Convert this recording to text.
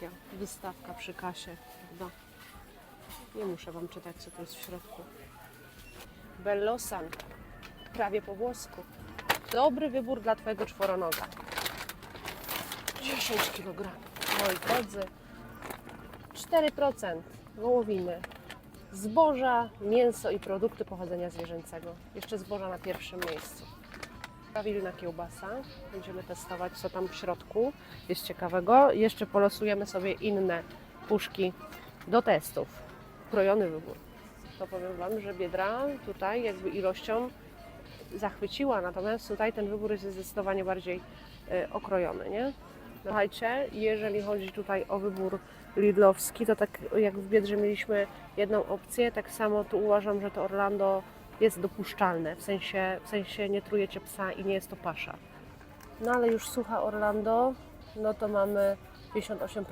Polskie. Wystawka przy kasie, prawda? Nie muszę Wam czytać, co to jest w środku. Bellosan, prawie po włosku. Dobry wybór dla Twojego czworonoga. 10 kg. Moi drodzy, 4% wołowiny, zboża, mięso i produkty pochodzenia zwierzęcego. Jeszcze zboża na pierwszym miejscu. Prawilna kiełbasa. Będziemy testować, co tam w środku jest ciekawego. Jeszcze polosujemy sobie inne puszki do testów. Krojony wybór. To powiem Wam, że Biedra tutaj jakby ilością zachwyciła, natomiast tutaj ten wybór jest zdecydowanie bardziej e, okrojony, nie? Słuchajcie, jeżeli chodzi tutaj o wybór Lidlowski, to tak jak w Biedrze mieliśmy jedną opcję, tak samo tu uważam, że to Orlando jest dopuszczalne, w sensie, w sensie nie trujecie psa i nie jest to pasza. No ale już słucha Orlando, no to mamy 58%